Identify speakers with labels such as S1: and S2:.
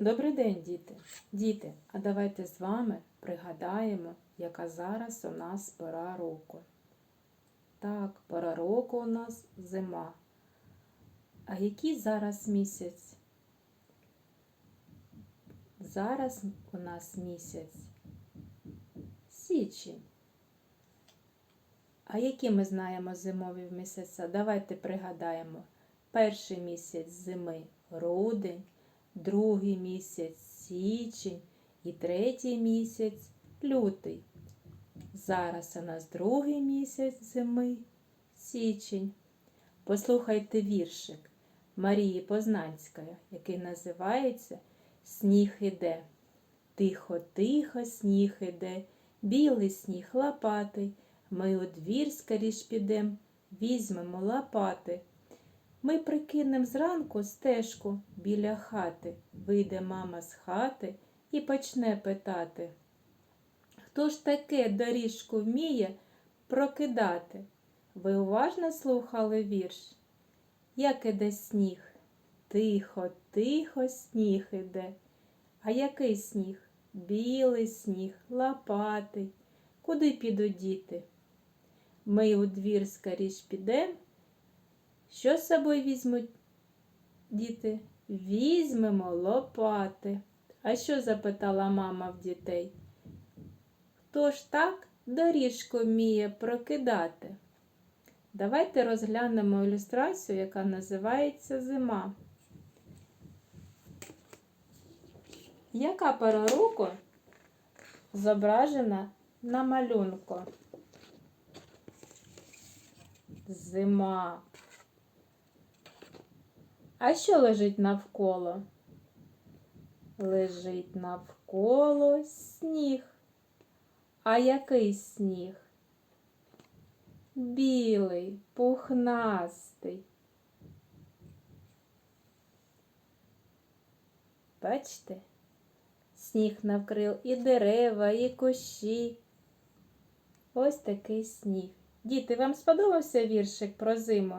S1: Добрий день, діти! Діти, а давайте з вами пригадаємо, яка зараз у нас пора року. Так, пора року у нас зима. А який зараз місяць? Зараз у нас місяць січень. А які ми знаємо зимові місяця? Давайте пригадаємо. Перший місяць зими грудень, другий місяць січень і третій місяць лютий. Зараз у нас другий місяць зими січень. Послухайте віршик Марії Познанської, який називається Сніг іде. Тихо, тихо, сніг іде, білий сніг лопатий. Ми у двір скоріш підем, візьмемо лопати. Ми прикинем зранку стежку біля хати. Вийде мама з хати і почне питати. Хто ж таке доріжку вміє прокидати? Ви уважно слухали вірш? Як іде сніг? Тихо, тихо, сніг іде. А який сніг? Білий сніг, лопатий. Куди підуть діти? Ми у двір скоріш підем. Що з собою візьмуть діти? Візьмемо лопати. А що запитала мама в дітей? Хто ж так доріжку вміє прокидати? Давайте розглянемо ілюстрацію, яка називається Зима. Яка пора року зображена на малюнку? Зима. А що лежить навколо? Лежить навколо сніг. А який сніг? Білий, пухнастий. Бачите? Сніг навкрив і дерева, і кущі. Ось такий сніг. Діти, вам сподобався віршик про зиму?